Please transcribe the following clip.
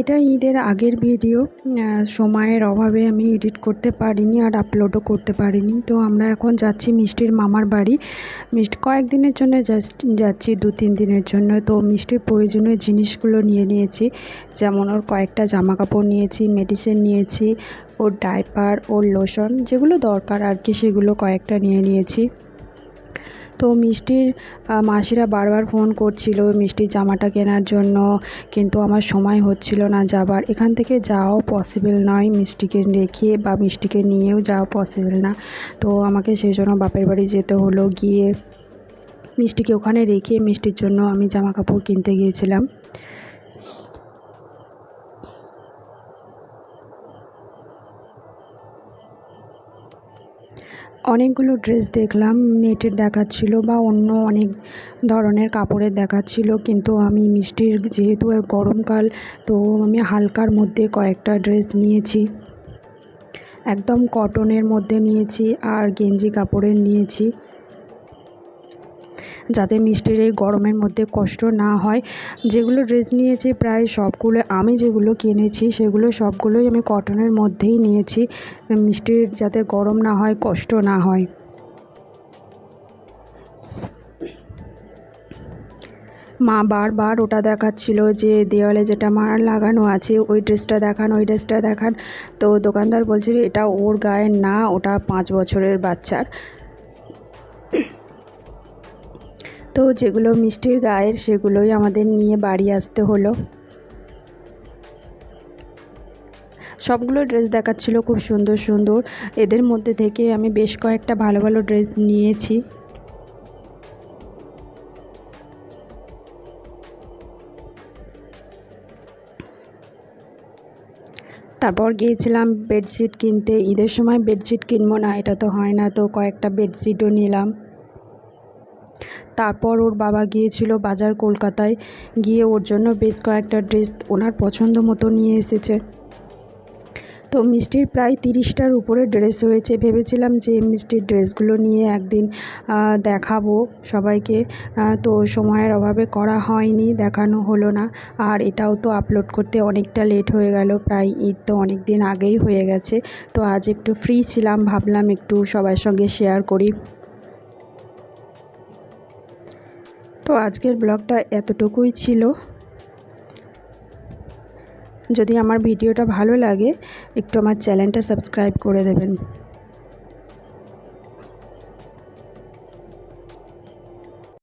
এটা ঈদের আগের ভিডিও। সময়ের অভাবে আমি এডিট করতে পারিনি আর আপলোডও করতে পারিনি। তো আমরা এখন যাচ্ছি মিষ্টির মামার বাড়ি। মিষ্টি, কয়েকদিনের জন্য জাস্ট যাচ্ছি দু তিন দিনের জন্য। তো মিষ্টির প্রয়োজনীয় জিনিসগুলো নিয়ে নিয়েছি। যেমন ওর কয়েকটা জামা কাপড় নিয়েছি মেডিসিন নিয়েছি, ওর ডাইপার ওর লোশন যেগুলো দরকার আর কি সেগুলো কয়েকটা নিয়ে নিয়েছি। তো মিষ্টির মাসিরা বারবার ফোন করছিল মিষ্টির জামাটা কেনার জন্য, কিন্তু আমার সময় হচ্ছিল না যাবার। এখান থেকে যাওয়াও পসিবল নয়, মিষ্টিকে রেখে বা মিষ্টিকে নিয়েও যাওয়া পসিবল না। তো আমাকে সেই জন্য বাপের বাড়ি যেতে হলো, গিয়ে মিষ্টিকে ওখানে রেখে মিষ্টির জন্য আমি জামা কাপড় কিনতে গিয়েছিলাম। অনেকগুলো ড্রেস দেখলাম, নেটের দেখাচ্ছিল বা অন্য অনেক ধরনের কাপড়ের দেখাচ্ছিল, কিন্তু আমি মিষ্টির যেহেতু গরমকাল, তো আমি হালকার মধ্যে কয়েকটা ড্রেস নিয়েছি। একদম কটনের মধ্যে নিয়েছি আর গেঞ্জি কাপড়ের নিয়েছি। যাতে মিষ্টির এই গরমের মধ্যে কষ্ট না হয়। যেগুলো ড্রেস নিয়েছি প্রায় সবগুলো, আমি যেগুলো কিনেছি সেগুলো সবগুলোই আমি কটনের মধ্যেই নিয়েছি। মিষ্টির যাতে গরম না হয়, কষ্ট না হয়। মা বারবার ওটা দেখাচ্ছিল যে দেওয়ালে যেটা মার লাগানো আছে, ওই ড্রেসটা দেখান, ওই ড্রেসটা দেখান। তো দোকানদার বলছিল এটা ওর গায়ের না, ওটা পাঁচ বছরের বাচ্চার। তো যেগুলো মিষ্টির গায়ের সেগুলোই আমাদের নিয়ে বাড়ি আসতে হলো। সবগুলো ড্রেস দেখাচ্ছিল খুব সুন্দর সুন্দর। এদের মধ্যে থেকে আমি বেশ কয়েকটা ভালো ভালো ড্রেস নিয়েছি। তারপর গিয়েছিলাম বেডশিট কিনতে। ঈদের সময় বেডশিট কিনবো না, এটা তো হয় না, তো কয়েকটা বেডশিটও নিলাম। তারপর ওর বাবা গিয়েছিল বাজার কলকাতায়। গিয়ে ওর জন্য বেশ কয়েকটা ড্রেস ওনার পছন্দ মতো নিয়ে এসেছে। তো মিষ্টির প্রায় তিরিশটার উপরে ড্রেস হয়েছে। ভেবেছিলাম যে মিষ্টির ড্রেসগুলো নিয়ে একদিন দেখাবো সবাইকে। তো সময়ের অভাবে করা হয়নি, দেখানো হলো না। আর এটাও তো আপলোড করতে অনেকটা লেট হয়ে গেল। প্রায় ঈদ তো অনেক দিন আগেই হয়ে গেছে। তো আজ একটু ফ্রি ছিলাম, ভাবলাম একটু সবার সঙ্গে শেয়ার করি। তো আজকের ব্লগটা এতটুকুই ছিল। যদি আমার ভিডিওটা ভালো লাগে, একটু আমার চ্যানেলটা সাবস্ক্রাইব করে দেবেন।